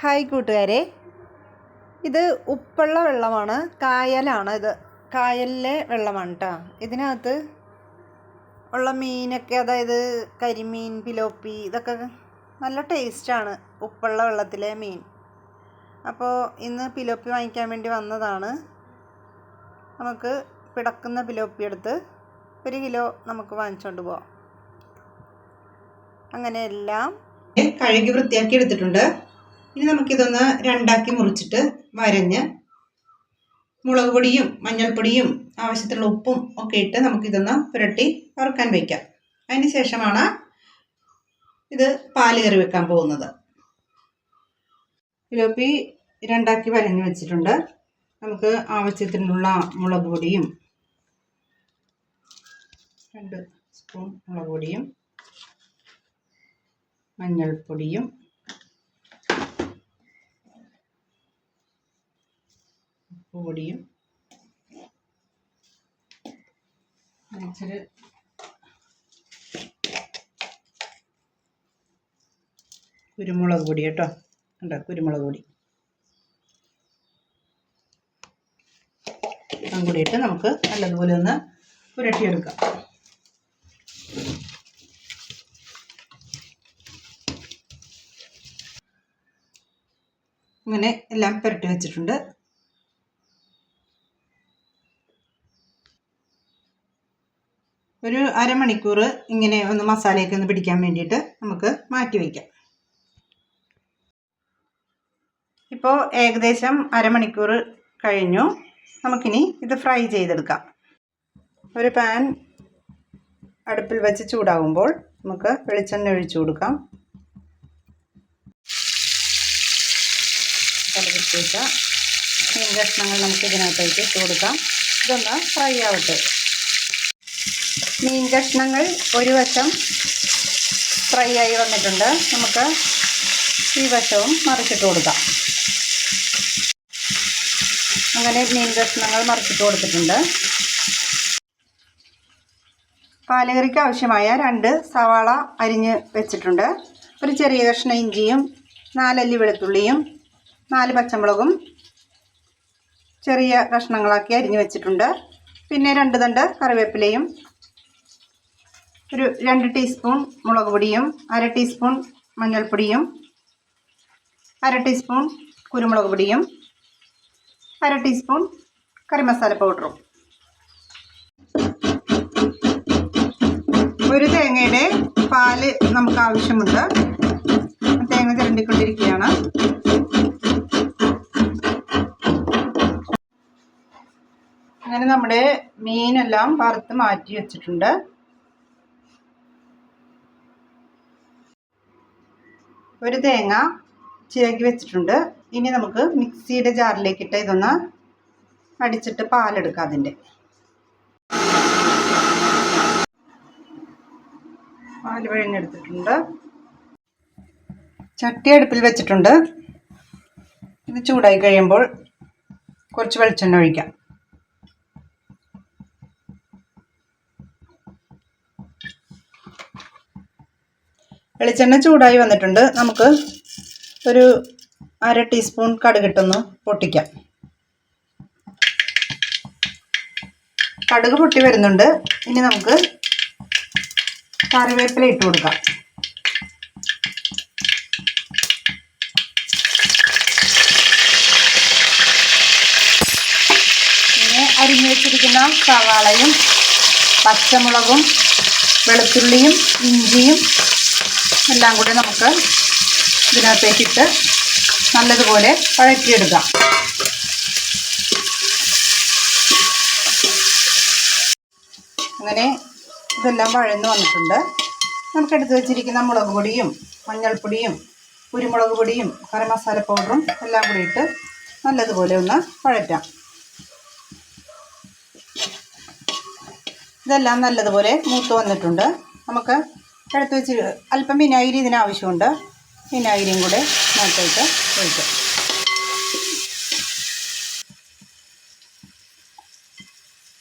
Hi കൂട്ടുകാരെ. ഇത് ഉപ്പുള്ള വെള്ളമാണ് കായലാണ് ഇത്. കായലിലെ വെള്ളമാണ് കേട്ടോ ഇതിനകത്ത് ഉള്ള മീനൊക്കെ അതായത് കരിമീൻ പിലോപ്പി ഇതൊക്കെ നല്ല ടേസ്റ്റാണ് ഉപ്പുള്ള വെള്ളത്തിലെ മീൻ. അപ്പോൾ ഇന്ന് പിലോപ്പി വാങ്ങിക്കാൻ വേണ്ടി വന്നതാണ്. നമുക്ക് പിടക്കുന്ന പിലോപ്പി എടുത്ത് ഒരു കിലോ നമുക്ക് വാങ്ങിച്ചുകൊണ്ട് പോവാം. അങ്ങനെ എല്ലാം കഴുകി വൃത്തിയാക്കി എടുത്തിട്ടുണ്ട്. ഇനി നമുക്കിതൊന്ന് രണ്ടാക്കി മുറിച്ചിട്ട് വരഞ്ഞ് മുളക് പൊടിയും മഞ്ഞൾപ്പൊടിയും ആവശ്യത്തിലുള്ള ഉപ്പും ഒക്കെ ഇട്ട് നമുക്കിതൊന്ന് പുരട്ടി വറുക്കാൻ വയ്ക്കാം അതിന് ശേഷമാണ് ഇത് പാൽ കറി വെക്കാൻ പോകുന്നത്. ഇലോപ്പി രണ്ടാക്കി വരഞ്ഞ് വെച്ചിട്ടുണ്ട്. നമുക്ക് ആവശ്യത്തിനുള്ള മുളക് പൊടിയും രണ്ട് സ്പൂൺ മുളക് പൊടിയും മഞ്ഞൾപ്പൊടിയും പൊടിയും ഇച്ചിരി കുരുമുളക് പൊടി കേട്ടോ. ഉണ്ട കുരുമുളക് പൊടി. അതും കൂടി ഇട്ട് നമുക്ക് നല്ലതുപോലെ ഒന്ന് പുരട്ടിയെടുക്കാം. അങ്ങനെ എല്ലാം പുരട്ടി വെച്ചിട്ടുണ്ട്. ഒരു അരമണിക്കൂർ ഇങ്ങനെ ഒന്ന് മസാലയൊക്കെ ഒന്ന് പിടിക്കാൻ വേണ്ടിയിട്ട് നമുക്ക് മാറ്റി വയ്ക്കാം. ഇപ്പോൾ ഏകദേശം അരമണിക്കൂർ കഴിഞ്ഞു. നമുക്കിനി ഇത് ഫ്രൈ ചെയ്തെടുക്കാം. ഒരു പാൻ അടുപ്പിൽ വെച്ച് ചൂടാകുമ്പോൾ നമുക്ക് വെളിച്ചെണ്ണ ഒഴിച്ചു കൊടുക്കാം. കലപിടിച്ച മീൻ കഷ്ണങ്ങൾ നമുക്ക് ഇതിനകത്തേക്ക് ഇട്ട് കൊടുക്കാം. ഇതൊന്ന് ഫ്രൈ ആവട്ടെ. മീൻ കഷ്ണങ്ങൾ ഒരു വശം ഫ്രൈ ആയി വന്നിട്ടുണ്ട്. നമുക്ക് ഈ വശവും മറിച്ചിട്ട് കൊടുക്കാം. അങ്ങനെ മീൻ കഷ്ണങ്ങൾ മറിച്ചിട്ട് കൊടുത്തിട്ടുണ്ട്. പാലകറിക്ക് ആവശ്യമായ രണ്ട് സവാള അരിഞ്ഞ് വെച്ചിട്ടുണ്ട്. ഒരു ചെറിയ കഷ്ണം ഇഞ്ചിയും നാലല്ലി വെളുത്തുള്ളിയും നാല് പച്ചമുളകും ചെറിയ കഷ്ണങ്ങളാക്കി അരിഞ്ഞ് വെച്ചിട്ടുണ്ട്. പിന്നെ രണ്ട് തണ്ട് കറിവേപ്പിലയും ഒരു രണ്ട് ടീസ്പൂൺ മുളക് പൊടിയും അര ടീസ്പൂൺ മഞ്ഞൾപ്പൊടിയും അര ടീസ്പൂൺ കുരുമുളക് പൊടിയും അര ടീസ്പൂൺ കറി മസാല പൗഡറും. ഒരു തേങ്ങയുടെ പാൽ നമുക്ക് ആവശ്യമുണ്ട്. തേങ്ങ ചിരണ്ടിക്കൊണ്ടിരിക്കുകയാണ് അങ്ങനെ നമ്മുടെ മീനെല്ലാം വറുത്ത് മാറ്റി വെച്ചിട്ടുണ്ട്. ഒരു തേങ്ങ ചിരകി വെച്ചിട്ടുണ്ട്. ഇനി നമുക്ക് മിക്സിയുടെ ജാറിലേക്കിട്ട് ഇതൊന്ന് അടിച്ചിട്ട് പാലെടുക്കാം അതിന്റെ. പാൽ പിഴിഞ്ഞെടുത്തിട്ടുണ്ട് ചട്ടി അടുപ്പിൽ വെച്ചിട്ടുണ്ട്. ഇത് ചൂടായി കഴിയുമ്പോൾ കുറച്ച് വെളിച്ചെണ്ണ ഒഴിക്കാം. വെളിച്ചെണ്ണ ചൂടായി വന്നിട്ടുണ്ട്. നമുക്ക് ഒരു അര ടീസ്പൂൺ കടുകിട്ടൊന്ന് പൊട്ടിക്കാം. കടുക് പൊട്ടി വരുന്നുണ്ട്. ഇനി നമുക്ക് കറിവേപ്പില ഇട്ട് കൊടുക്കാം. പിന്നെ വെച്ചിരിക്കുന്ന സവാളയും പച്ചമുളകും വെളുത്തുള്ളിയും ഇഞ്ചിയും എല്ലാം കൂടി നമുക്ക് ഇതിനകത്തേക്കിട്ട് നല്ലതുപോലെ വഴറ്റിയെടുക്കാം. അങ്ങനെ ഇതെല്ലാം വഴന്ന് വന്നിട്ടുണ്ട്. നമുക്ക് എടുത്ത് വെച്ചിരിക്കുന്ന മുളക് പൊടിയും മഞ്ഞൾപ്പൊടിയും കുരുമുളക് പൊടിയും കരമസാല മസാല പൗഡറും എല്ലാം കൂടി ഇട്ട് നല്ലതുപോലെ ഒന്ന് വഴറ്റാം. ഇതെല്ലാം നല്ലതുപോലെ മൂത്ത് വന്നിട്ടുണ്ട്. നമുക്ക് എടുത്ത് വെച്ച് അല്പം വിനാഗിരി ഇതിനാവശ്യമുണ്ട്. വിനാഗിരിയും കൂടെ നട്ടിട്ട് ഒഴിക്കും.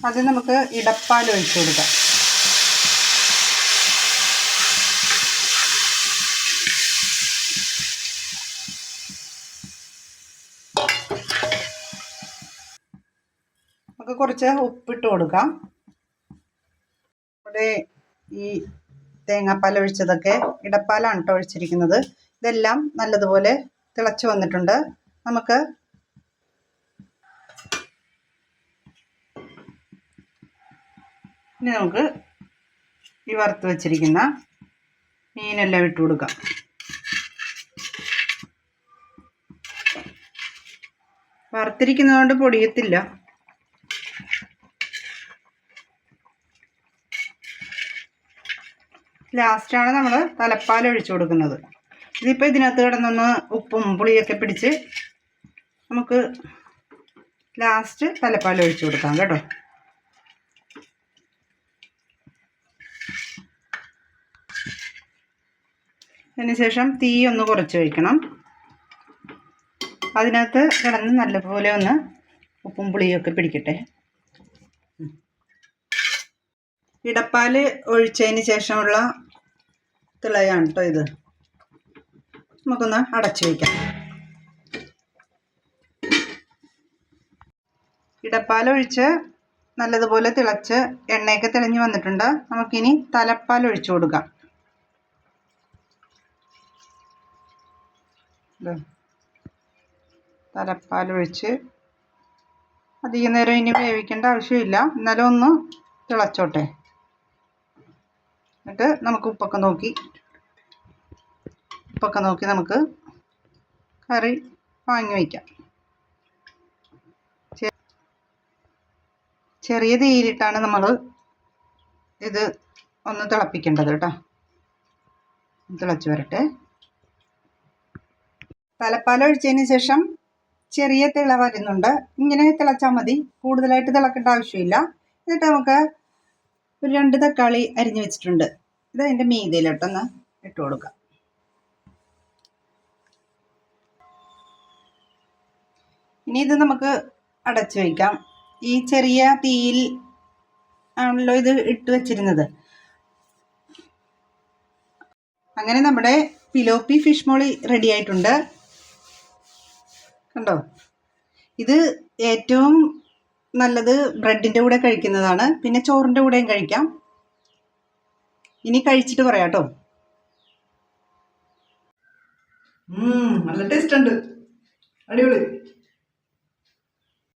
അത് നമുക്ക് ഇടപ്പാൽ ഒഴിച്ചു കൊടുക്കാം. നമുക്ക് കുറച്ച് ഉപ്പിട്ട് കൊടുക്കാം. നമ്മുടെ ഈ തേങ്ങാപ്പാൽ ഒഴിച്ചതൊക്കെ ഇടപ്പാലാണ് കേട്ടോ ഒഴിച്ചിരിക്കുന്നത്. ഇതെല്ലാം നല്ലതുപോലെ തിളച്ചു വന്നിട്ടുണ്ട്. നമുക്ക് ഇനി നമുക്ക് ഈ വറുത്ത് വെച്ചിരിക്കുന്ന മീനെല്ലാം ഇട്ട് കൊടുക്കാം. വറുത്തിരിക്കുന്നതുകൊണ്ട് പൊടിയത്തില്ല. ലാസ്റ്റാണ് നമ്മൾ തലപ്പാൽ ഒഴിച്ചു കൊടുക്കുന്നത്. ഇതിപ്പോൾ ഇതിനകത്ത് കിടന്നൊന്ന് ഉപ്പും പുളിയൊക്കെ പിടിച്ച് നമുക്ക് ലാസ്റ്റ് തലപ്പാൽ ഒഴിച്ചു കൊടുക്കാം കേട്ടോ. അതിനുശേഷം തീ ഒന്ന് കുറച്ച് വയ്ക്കണം അതിനകത്ത് കിടന്ന് നല്ലപോലെ ഒന്ന് ഉപ്പും പുളിയൊക്കെ പിടിക്കട്ടെ. ഇടപ്പാൽ ഒഴിച്ചതിന് ശേഷമുള്ള തിളയാണ് കേട്ടോ ഇത്. നമുക്കൊന്ന് അടച്ചു വയ്ക്കാം ഇടപ്പാൽ ഒഴിച്ച് നല്ലതുപോലെ തിളച്ച് എണ്ണയൊക്കെ തെളിഞ്ഞ് വന്നിട്ടുണ്ട്. നമുക്കിനി തലപ്പാൽ ഒഴിച്ചു കൊടുക്കാം. ഒഴിച്ച് അധികം നേരം ഇനി വേവിക്കേണ്ട ആവശ്യമില്ല. എന്നാലും ഒന്ന് തിളച്ചോട്ടെ. എന്നിട്ട് നമുക്ക് ഉപ്പൊക്കെ നോക്കി. ഉപ്പൊക്കെ നോക്കി നമുക്ക് കറി വാങ്ങി വയ്ക്കാം. ചെറിയ തീയിലിട്ടാണ് നമ്മൾ ഇത് ഒന്ന് തിളപ്പിക്കേണ്ടത് കേട്ടോ. തിളച്ച് വരട്ടെ. തലപ്പാൽ ഒഴിച്ചതിന് ശേഷം ചെറിയ തിള വരുന്നുണ്ട്. ഇങ്ങനെ തിളച്ചാൽ മതി. കൂടുതലായിട്ട് തിളക്കേണ്ട ആവശ്യമില്ല. എന്നിട്ട് നമുക്ക് ഒരു രണ്ട് തക്കാളി അരിഞ്ഞു വെച്ചിട്ടുണ്ട്. ഇത് അതിന്റെ മീതിയിലോട്ടൊന്ന് ഇട്ട് കൊടുക്കാം. ഇനി ഇത് നമുക്ക് അടച്ചു വയ്ക്കാം. ഈ ചെറിയ തീയിൽ ആണല്ലോ ഇത് ഇട്ട് വെച്ചിരുന്നത്. അങ്ങനെ നമ്മുടെ പിലോപ്പി ഫിഷ് മോളി റെഡി ആയിട്ടുണ്ട്. കണ്ടോ? ഇത് ഏറ്റവും നല്ലത് ബ്രെഡിന്റെ കൂടെ കഴിക്കുന്നതാണ്. പിന്നെ ചോറിന്റെ കൂടെയും കഴിക്കാം. ഇനി കഴിച്ചിട്ട് പറയാം കേട്ടോ നല്ല ടേസ്റ്റ് ഉണ്ട്. അടിപൊളി.